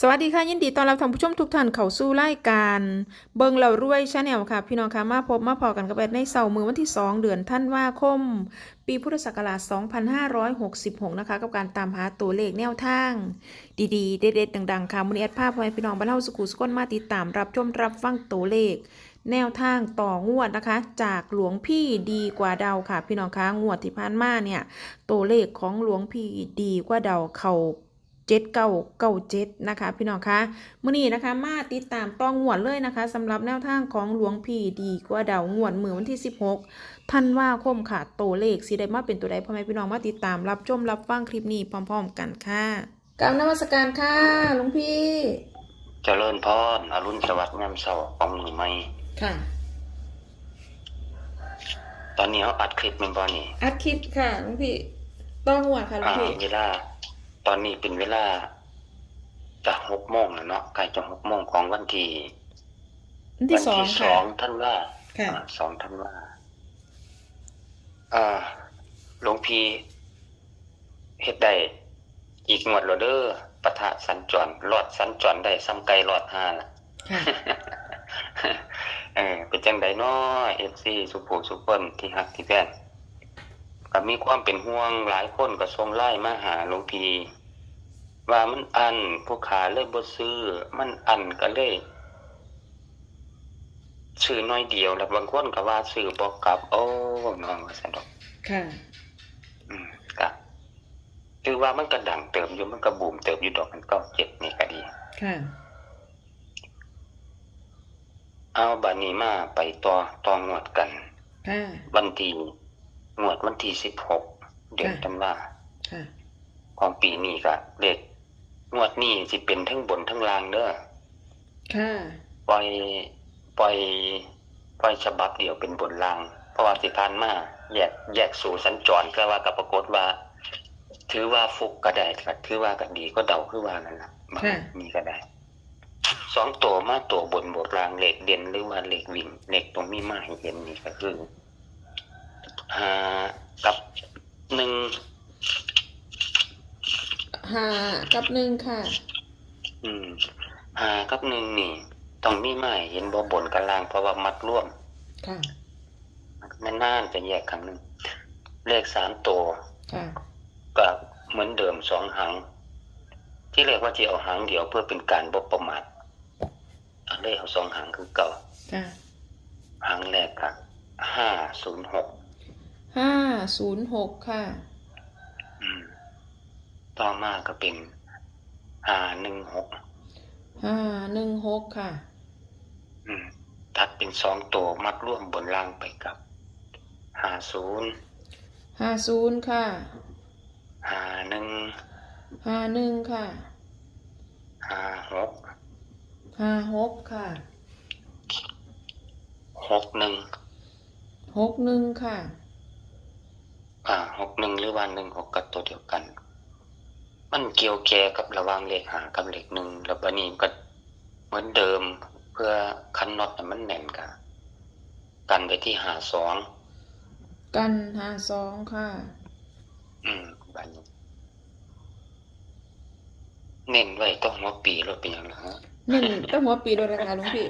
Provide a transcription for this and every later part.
สวัสดีค่ะ ยินดีต้อนรับท่านผู้ชมทุกท่านเข้าสู่รายการ เบิงเรารวยชาแนลค่ะ พี่น้องค่ะมาพบมาพอกันกับแอดในเสาร์มือวันที่ 2 เดือนธันวาคม ปีพุทธศักราช 2566 นะคะ กับการตามหาตัวเลขแนวทาง ดีๆ เด็ดๆดังๆ ค่ะมือนี้แอดภาพไว้พี่น้องบรรเทาสุขุสุขนมาติดตามรับชมรับฟังตัวเลข แนวทางต่องวดนะคะ จากหลวงพี่ดีกว่าเดาค่ะ พี่น้องคะงวดที่ผ่านมาเนี่ยตัวเลขของหลวงพี่ดีกว่าเดาเขา เจ็ดเก้าเก้าเจ็ดนะคะ พี่น้องคะมื้อนี้นะคะ มาติดตามต้องงวดเลยนะคะสำหรับแนวทางของหลวงพี่ดีกว่าเดางวดมือวันที่ 16ธันวาคมค่ะ ตัวเลขสิได้มาเป็นตัวใดพ่อแม่พี่น้องมาติดตามรับชมรับฟังคลิปนี้พร้อม ๆ กันค่ะกราบนมัสการค่ะหลวงพี่ เจริญพรอรุณสวัสดิ์ยามเช้าของมือใหม่ค่ะ ตอนนี้เขาอัดคลิปแม่นบ่นี่อัดคลิปค่ะหลวงพี่ ต้องงวดค่ะหลวงอ่าพี่ เวลา ตอนนี้เป็นเวลาจะหกโมงแล้วเนาะใกล้จะหกโมงของวันที่วันที่สองสค่ะองท่านว่าค่ะสองท่านว่าอ่าหลวงพี่เฮ็ดได้อีกงวดแล้วเด้อปะทะสัญจรรอดสัญจรได้ซ้ำไกลรอดห้าล่ะค่ะเออเป็นจังไดเนาะ FC สุภูสุเปิ้นที่ฮักที่แป้นก็มีความเป็นห่วงหลายคนก็ส่งไลน์มาหาหลวงพี่ ว่ามันอันผู้ขาเลยบ่ซื้อ มันอันก็เลยซื้อน้อยเดียวแล้วบางคนก็ว่าซื้อบ่กลับ โอ้น้องว่าซั่นดอกค่ะ อืมก็คือว่ามันก็ดังเติมอยู่มันก็บูมเติมอยู่ดอกมันก็เจ็ดนี่ก็ดี ค่ะ เอาบัดนี้มาไปต่อต่องวดกันค่ะวันที่งวดวันที่สิบหกเดือนค่ะธันวาค่ะ ของปีนี้ก็เลข งวดนี้สิเป็นทั้งบนทั้งล่างเด้อค่ะปล่อยปล่อยปล่อยฉบับเดียวเป็นบนล่าง เพราะว่าสิผ่านมาแยกแยกสู่สัญจรก็ว่ากับปรากฏว่า ถือว่าฟุกก็ได้ก็ถือว่าก็ดีก็เดาคือว่านั่นล่ะบางค่ะมีก็ได้สองตัวมาตัวบนบทรางเหล็กเด่นหรือว่าเหล็กวิ่งเหล็กตรงมีมาให้เห็นนี่ก็คือห้ากับหนึ่ง ห้ากับหนึ่งค่ะ อืมหากับหนึ่งนี่ ต้องมีไม้เห็นบ่บนกับล่างเพราะว่ามัดร่วม ค่ะนานๆจะแยกครั้งหนึ่งเลขสามตัวค่ะก็เหมือนเดิมสองหางที่เรียกว่าจะเอาหางเดียวเพื่อเป็นการบ่ประมาทเอาเลขเอาสองหางคือเก่าค่ะหางแรกครับห้าศูนย์หกห้าศูนย์หกค่ะ อืม ต่อมาก็เป็นห้าหนึ่งหกห้าหนึ่งหกค่ะ อืม ตัดเป็นสองตัวมัดร่วมบนล่างไปกับห้าศูนย์ห้าศูนย์ค่ะห้าหนึ่งห้าหนึ่งค่ะห้าหกห้าหกค่ะหกหนึ่งหกหนึ่งค่ะอ่าหกหนึ่งหรือว่าหนึ่งหกกับตัวเดียวกัน มันเกี่ยวแก่กับระหว่างเลขหากับเลขหนึ่งแล้วบัดนี้ก็เหมือนเดิมเพื่อคันน็อตให้มันแน่นกันกันไปที่หาสองกันห้าสองค่ะ อืมบัดนี้เน้นไว้ต้องหัวปีรถเป็นอย่างไรฮะหนึ่งต้องหัวปีด้วยนะคะหลวงพี่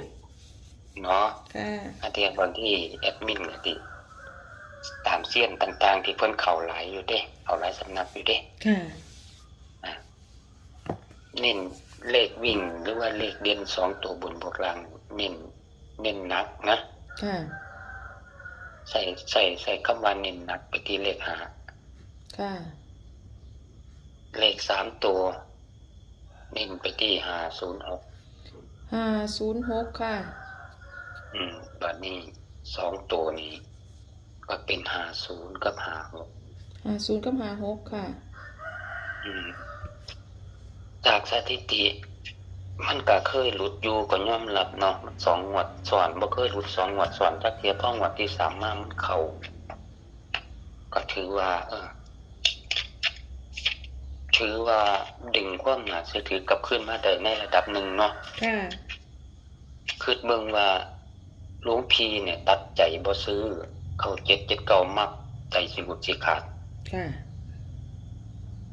เนาะค่ะอาเทียบางที่แอดมินก็ติตามเสี้ยนต่าง ๆ ที่เพิ่นเข่าหลายอยู่เด้เข่าหลายสำนักอยู่เด้ค่ะ เน้นเลขวิ่งหรือว่าเลขเด่นสองตัวบนบวกล่างเน้นเน้นหนักนะค่ะใส่ใส่ใส่คำว่าเน้นหนักไปที่เลขหาค่ะเลขสามตัว เน้นไปที่หาศูนย์หกห้าศูนย์หกค่ะ อืมบัดนี้สองตัวนี้ ก็เป็นหาศูนย์กับหาหกห้าศูนย์กับห้าหกค่ะ อืม จากสถิติ มันก็เคยหลุดอยู่ก็ยอมรับเนาะสองงวดสอนบ่เคยหลุดสองงวดสอนจักเทียพ่องวดที่สามมามันเข้าก็ถือว่า เออ ถือว่าดึงความน่าเชื่อถือกลับขึ้นมาได้ในระดับหนึ่งเนาะค่ะคือเบิ่งว่าหลวงพี่เนี่ย ตัดใจบ่ซื้อ เข้าเจ็ดเจ็ดเก่ามักใจสิบุดสิขาดค่ะ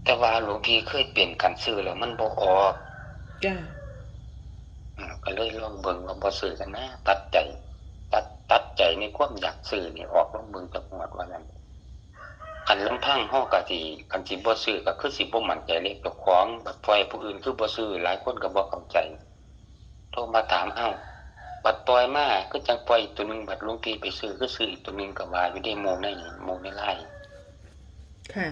แต่ว่าหลวงพี่เคยเปลี่ยนการซื้อแล้วมันบ่ออกจ้าอืมก็เลยลองเบิ่งว่าบ่ซื้อกันนะตัดใจตัดตัดใจในความอยากซื้อนี่ออกลองเบิ่งจักงวดว่านั้นคันลำพังเฮาก็สิคันสิบ่ซื้อก็คือสิบ่มั่นใจเลขเจ้าของบัดปล่อยผู้อื่นคือบ่ซื้อหลายคนก็บ่เข้าใจโทรมาถามเอ้าบัดปล่อยมาคือจังปล่อยอีกตัวหนึงบัดหลวงพี่ไปซื้อคือซื้ออีกตัวหนึงก็ว่าอยู่ในหมู่ในหมู่ในไลน์ค่ะ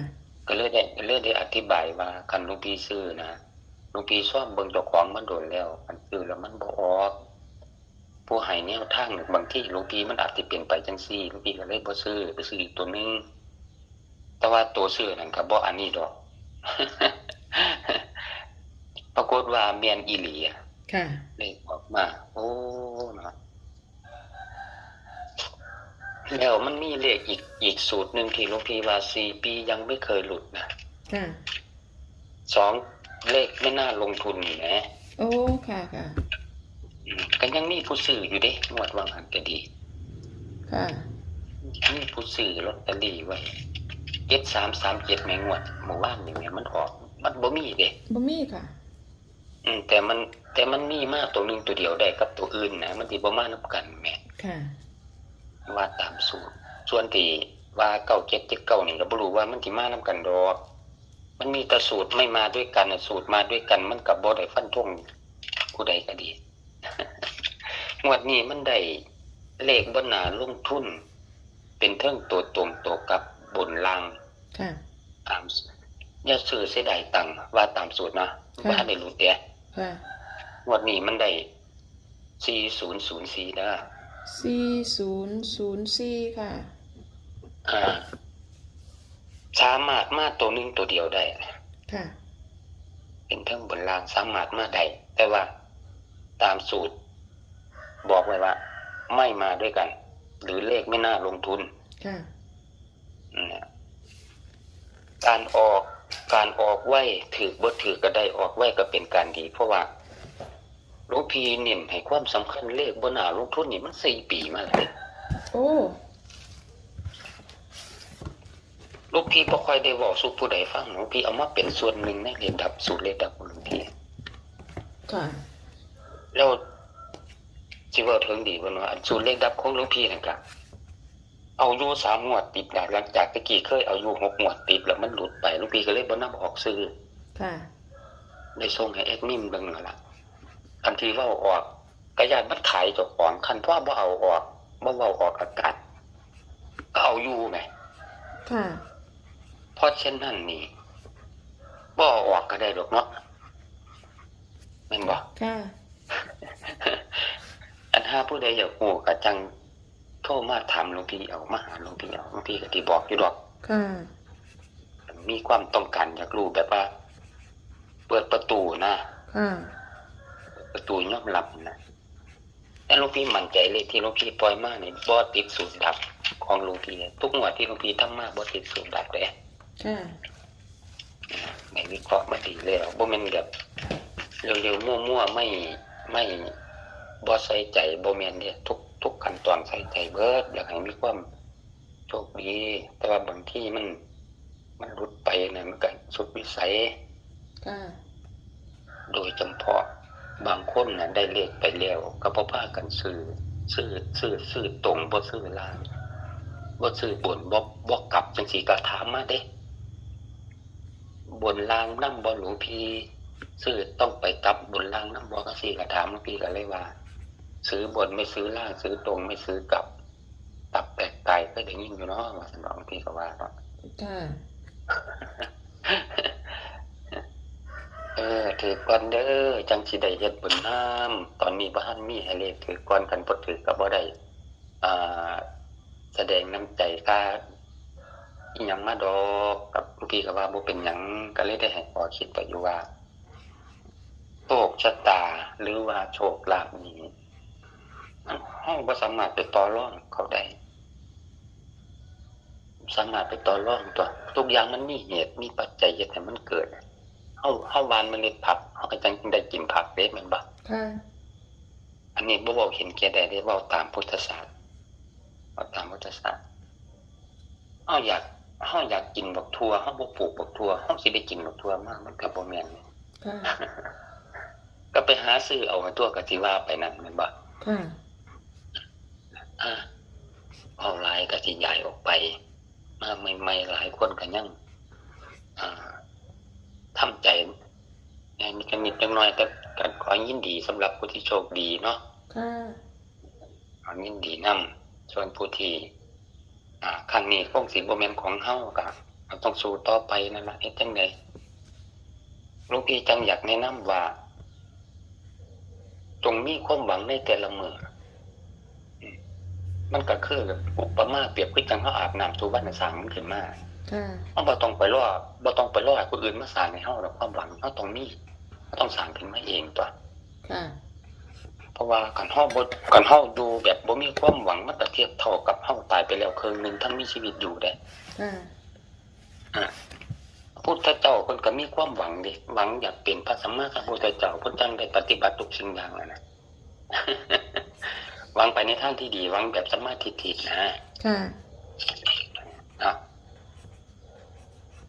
ก็เลยได้ก็เลยได้อธิบายว่าคันหลวงพี่ซื้อนะหลวงพี่ซ่อมเบิ่งเจ้าของมันโดนแล้วคันซื้อแล้วมันบ่ออกผู้ให้แนวทางเนี่ยบางที่หลวงพี่มันอาจสิเปลี่ยนไปจังซี่หลวงพี่ก็เลยบ่ซื้อไปซื้ออีกตัวหนึงแต่ว่าตัวซื้อนั่นก็บ่อันนี้ดอกปรากฏว่าแม่นอีหลีอะค่ะเลขออกมา โอ้เนาะ แล้วมันมีเลขอีกอีกสูตรหนึ่งที่หลวงพี่ว่าสี่ปียังไม่เคยหลุดนะค่ะสองเลขไม่น่าลงทุนนี่นะโอ้ค่ะค่ะอืมก็ยังมีผู้ซื้ออยู่เด้งวดวางหันก็ดี ค่ะมีผู้ซื้อลอตเตอรี่ไว้เจ็ดสามสามเจ็ดแมงวดเมื่อวานนี่แม่มันออกมันบ่มีเด้บ่มีค่ะ อืมแต่มันแต่มันมีมากตัวหนึ่งตัวเดียวได้กับตัวอื่นนะมันที่บ่มานับกันแหม่ค่ะ ว่าตามสูตร ส่วนที่ว่าเก้าเจ็ดเจ็ดเก้านี่ก็บ่รู้ว่ามันสิมานํกันดอกมันมีแต่สูตรไม่มาด้วยกันน่ะสูตรมาด้วยกัน มันก็บ่ได้ฟันธงผู้ใดก็ดีงวดนี้มันได้เลขบนหนาลงทุน เป็นเทิงตัวตรงตัวกับบนล่างค่ะตามอย่าซื้อเสียดายตังค์ว่าตามสูตรนะค่ะว่าได้รู้แต่ค่ะงวดนี้มันได้4004นะ สี่ศูนย์ศูนย์สี่ค่ะ อ่า สามารถมาตัวหนึงตัวเดียวได้ ค่ะ เป็นเทิงบนล่างสามารถมาได้แต่ว่าตามสูตร บอกไว้ว่า ไม่มาด้วยกัน หรือเลขไม่น่าลงทุน ค่ะนะการออกการออกไว้ถือบ่ถือก็ได้ออกไว้ก็เป็นการดี เพราะว่า หลวงพี่เน้นให้ความสำคัญเลขบนหนาลงทุนนี่มันสี่ปีมาแล้วโอ้หลูกพี่บ่ค่อยได้บอกสู่ผู้ใดฟังหลวงพี่เอามาเป็นส่วนหนึ่งในเรียนดับสูตรเรียนดับของหลวงพี่ค่ะ แล้วสิเว่าถึงดีบ่เนาะอันสูตรเลขดับของหลวงพี่นั่นก็เอาอยู่สามงวดติดนะหลังจากตะกี้เคยเอาอยู่หกงวดติดแล้วมันหลุดไปหลวงพี่ก็เลยบ่นำออกซื้อค่ะได้ส่งให้แอดมินเบิ่งนั่นล่ะ อันที่เว้าออกกระยานมันขายเจ้าของคันพ่อบ่เอาออกบ่เว้าออกอากาศก็เอาอยู่แหมค่ะเพราะเช่นนั้นนี่บ่เอาออกก็ได้ดอกเนาะแม่นบ่ค่ะอันถ้าผู้ใดอยากรู้ก็จังโทรมาถามหลวงพี่เอามาหาหลวงพี่เอาหลวงพี่ก็สิบอกอยู่ดอกค่ะมีความต้องการอยากรู้แบบว่า เปิดประตูนะค่ะ ประตูยอมรับนะแต่หลวงพี่มั่นใจเลยที่หลวงพี่ปล่อยมาเนี่ยบ่ติดสูตรดับของหลวงพี่เลยทุกงวดที่หลวงพี่ทำมาบ่ติดสูตรดับเลยค่ะในวิเคราะห์มาดีแล้วบ่แม่นแบบเร็วๆมั่วๆไม่ไม่บ่ใส่ใจบ่แม่นเด้ทุกทุกขั้นตอนใส่ใจเบิดอยากให้มีความโชคดี แต่ว่าบางที่มัน มันหลุดไปนะมันก็สุดวิสัยค่ะโดยจำเพาะ บางคนน่ะได้เลขไปแล้วก็บ่พากันซื้อซื้อซื้อซื้อตรงบ่ซื้อล่างบ่ซื้อบนบ่บ่กลับจังซี่ก็ถามมาเด้บนล่างนำบ่หลวงพี่ซื้อต้องไปกลับบนล่างนำบ่ก็สิก็ถามหลวงพี่ก็เลยว่า ซื้อบนไม่ซื้อล่างซื้อตรงไม่ซื้อกลับ ตับแตกไกลก็ได้ยินอยู่เนาะว่าซั่นเนาะหลวงพี่ก็ว่าเนาะค่ะ เออถือก่อนเด้อจังสิได้เฮ็ดบุญน้ำตอนนี้บ่ทันมีให้เลขถือก่อนกันบ่ถือก็บ่ได้อ่าแสดงน้ำใจค่าอีหยังมาดอกกับหลวงพี่ก็ว่าบ่เป็นหยังก็เลยได้ให้ขอคิดไปอยู่ว่าโชคชะตาหรือว่าโชคลาภนี้มันเฮาบ่สามารถไปต่อรองเขาได้สามารถไปต่อรองตัวทุกอย่างมันมีเหตุมีปัจจัยเฮ็ดให้มันเกิด เฮาเฮาหวานเมล็ดผักเฮาก็จังได้กินผักเด้แม่นบ่ค่ะอันนี้บ่เว้าเห็นแก่ได้ได้เว้าตามพุทธศาสตร์เว้าตามพุทธศาสตร์เฮาอยากเฮาอยากกินบักทั่วเฮาบ่ปลูกบักทั่วเฮาสิได้กินบักทั่วมามันก็บ่แม่นค่ะก็ไปหาซื้อเอาตัวกติว่าไปนั่นแมันบ่ค่ะอ่าเอาหลายก็สิใหญ่ออกไป มาใหม่ๆหลายคนก็ยังอ่า ทำใจอันนี้ก็นิดจังน้อยแต่ก็ขอยินดีสำหรับผู้ที่โชคดีเนาะค่ะขอยินดีนํส่วนผู้ที่อ่าครั้งนี้คงสิบ่แม่นของเฮาก็ต้องสู้ต่อไปนั่นล่ะเฮ็ดจังได๋หลวงพี่จังอยากแนะนำว่าจงมีความหวังในแต่ละมื้ออืมมันก็คือแบบอุปมาเปรียบคือจังเฮาอาบน้ำทุกวันน่ะสร้างมันขึ้นมา ค่ะเฮาบ่ต้องไปรอบ่ต้องไปรอให้คนอื่นมาสร้างให้เฮาดอกความหวังเฮาต้องมีเฮาต้องสร้างขึ้นมาเองตัวค่ะเพราะว่าคันเฮาบ่คันเฮาดูแบบบ่มีความหวังมันก็เทียบเท่ากับเฮาตายไปแล้วครึ่งหนึงทั้งมีชีวิตอยู่ได้ค่ะอะพุทธเจ้าเพิ่นก็มีความหวังดิหวังอยากเป็นพระสัมมาสัมพุทธเจ้าเพิ่นจังได้ปฏิบัติทุกสิ่งอย่างนั่นนะหวังไปในทางที่ดีหวังแบบสมมาธิฐินะค่ะอะ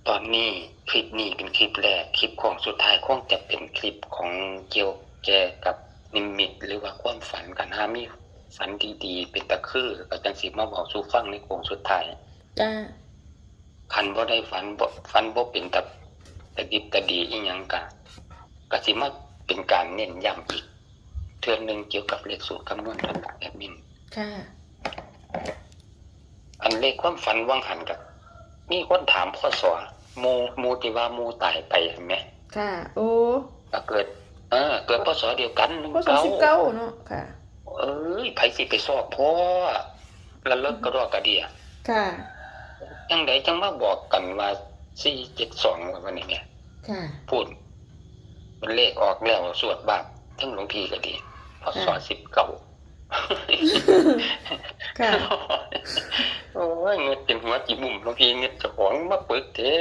ตอนนี้คลิปนี้เป็นคลิปแรกคลิปของสุดท้ายคงจะเป็นคลิปของเกี่ยวแก่กับนิมิต หรือว่าความฝันกันหามีฝันดีๆ เป็นตะคือก็จังสิมาบอกสู่ฟังในโค้งสุดท้ายจ้าคันบ่ได้ฝันบ่ฝันบ่เป็นตะตะดิบตะดีอีหยังกะก็สิมาเป็นการเน้นย้ำอีกเทื่อหนึงเกี่ยวกับเลขสูตรคำนวณทางแอดมินค่ะอันเลขความฝันว่างหันกับมีคนถามพ่อสอ หมูหมูที่ว่าหมูตายไปเห็นไหมค่ะ โอ้ก็เกิด เออ เกิดพ่อสอเดียวกันหนึ่งก็สองสิบเก้าเนาะค่ะ เอ้ยไผสิไปสอบพ่อละเลิกกระดอกกระเดียค่ะจังไดจังมาบอกกันว่า472ว่าวันนี้เนี่ยค่ะ พูดมันเลขออกแล้วสวดบาปทั้งหลวงพี่ก็ดีพอสอสิบเก่าค่ะ โอ้ยเงินเต็มหัวจีบุ่มหลวงพี่เงินเจะของมาปึกเท้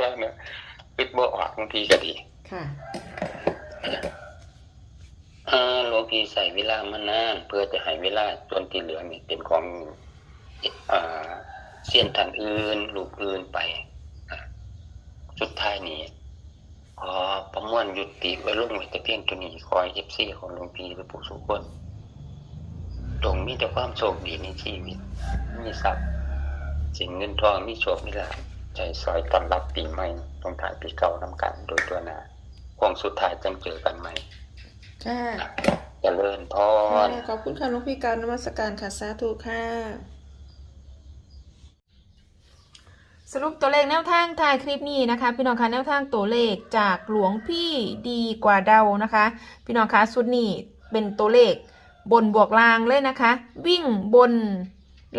แล้วเนี่ยปิดบ่ออกหลวงพี่ก็ดีค่ะอ่าหลวงพี่ใส่เวลามานาน เพื่อจะให้เวลาส่วนที่เหลือนี่เป็นของอ่าเสี้ยนทันอื่นลูกอื่นไปอะสุดท้ายนี้ขอประมวลยุติไว้ลงไว้แต่เพียงตัวนี้ขอเอฟซีของหลวงพี่และผู้สุคนจงมีแต่ความโชคดีในชีวิตมีทรัพย์ สิ่งเงินทองมีโชคมีลาภใจซอยต้อนรับปีใหม่ต้องถ่ายปีเก่าน้ำกันโดยตัวหนาคงสุดท้ายจังเจอกันใหม่ค่ะเจริญพรขอบคุณค่ะหลวงพี่การนมัสการค่ะสาธุค่ะ สรุปตัวเลขแนวทางท้ายคลิปนี้นะคะ พี่น้องคะแนวทางตัวเลขจากหลวงพี่ดีกว่าเดานะคะ พี่น้องคะสุดนี้เป็นตัวเลขบนบวกล่างเลยนะคะ วิ่งบน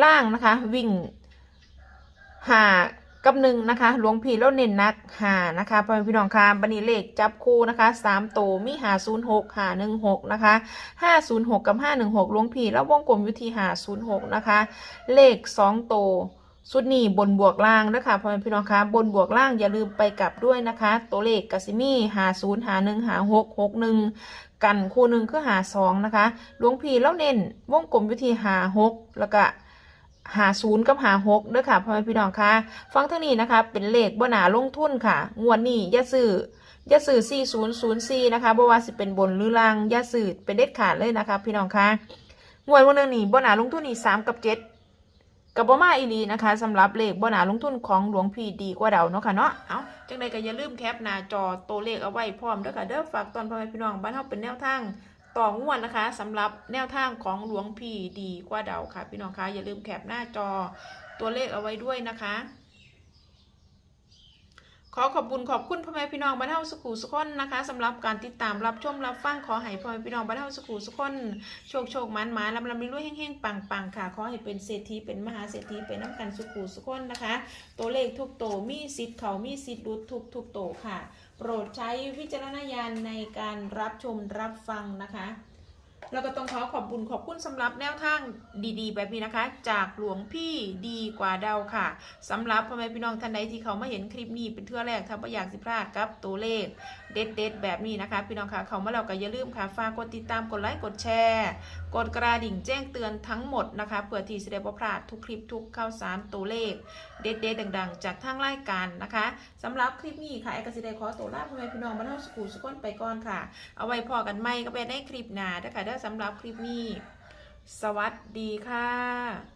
ล่างนะคะ วิ่ง หากับหนึ่งนะคะหลวงพี่แล้วเน้นนักหานะคะพ่อแม่พี่น้องคะบันนี้เลขจับคู่นะคะสามโตมีหาศูนย์หกหาหนึ่งหกนะคะห้าศูนย์หกกับห้าหนึ่งหกหลวงพี่แล้ววงกลมอยู่ที่หาศูนย์หกนะคะ เลขสองโตสุดนี้บนบวกล่างนะคะพ่อแม่พี่น้องคะบนบวกล่างอย่าลืมไปกลับด้วยนะคะ ตัวเลขกสิมีหาศูนย์หาหนึ่งหาหกหกหนึ่งกันคู่หนึ่งคือหาสองนะคะหลวงพี่แล้วเน้นวงกลมอยู่ที่หาหกแล้วก็ หาศูนย์กับหาหกด้วยค่ะพ่อแม่พี่น้องคะฟังเท่านี้นะคะ เป็นเลขบ่หนาลงทุนค่ะ งวดนี้ย่าซื้อย่าซื้อ4004นะคะบ่ว่าสิเป็นบนหรือล่างย่าซื้อเป็นเด็ดขาดเลยนะคะ พี่น้องคะงวดวันนึงนี่บ่หนาลงทุนนี่3กับ7กับบ่มาอีลีนะคะสำหรับเลขบ่หนาลงทุนของหลวงพี่ดีกว่าเดาเนาะค่ะเนาะเอาจังใดก็อย่าลืมแคปหน้าจอตัวเลขเอาไว้พร้อมเด้อค่ะเด้อฝากตอนพ่อแม่พี่น้องบ้านเฮาเป็นแนวทาง ต่องวดนะคะสำหรับแนวทางของหลวงพี่ดีกว่าเดาค่ะ พี่น้องคะอย่าลืมแคปหน้าจอตัวเลขเอาไว้ด้วยนะคะ ขอขอบคุณขอบคุณพ่อแม่พี่น้องบ้านเฮาสุขุสุขคนนะคะสำหรับการติดตามรับชมรับฟังขอให้พ่อแม่พี่น้องบ้านเฮาสุขุสุขคนโชคโชคมันมาลำลำรวยแห้งๆปังๆค่ะ ขอให้เป็นเศรษฐีเป็นมหาเศรษฐีเป็นน้ำกันสุขูสุขคนนะคะ ตัวเลขทุกโตมีสิทธิ์เขามีสิทธิ์รุดทุกทุกโตค่ะ โปรดใช้วิจารณญาณในการรับชมรับฟังนะคะแล้วก็ต้องขอขอบคุณขอบคุณสำหรับแนวทางดีๆ แบบนี้นะคะ จากหลวงพี่ดีกว่าเดาค่ะสำหรับพ่อแม่พี่น้องท่านใดที่เขามาเห็นคลิปนี้เป็นเทื่อแรกถ้าไม่อยากสิพลาดกับตัวเลขเด็ดๆแบบนี้นะคะ พี่น้องคะเขามาแล้วก็อย่าลืมค่ะฝากกดติดตามกดไลค์กดแชร์ กดกระดิ่งแจ้งเตือนทั้งหมดนะคะเพื่อที่จะได้พลาดทุกคลิปทุกข่าวสารตัวเลข เด็ดๆดัง ๆ จากทางรายการนะคะสำหรับคลิปนี้ค่ะไอ้กสิได้ขอตัวลาพ่อแม่พี่น้องมาเท่าสกูสก้นไปก่อนค่ะ เอาไว้พอกันไม่ก็ไปในคลิปหน้านะคะเด้อสำหรับคลิปนี้ สวัสดีค่ะ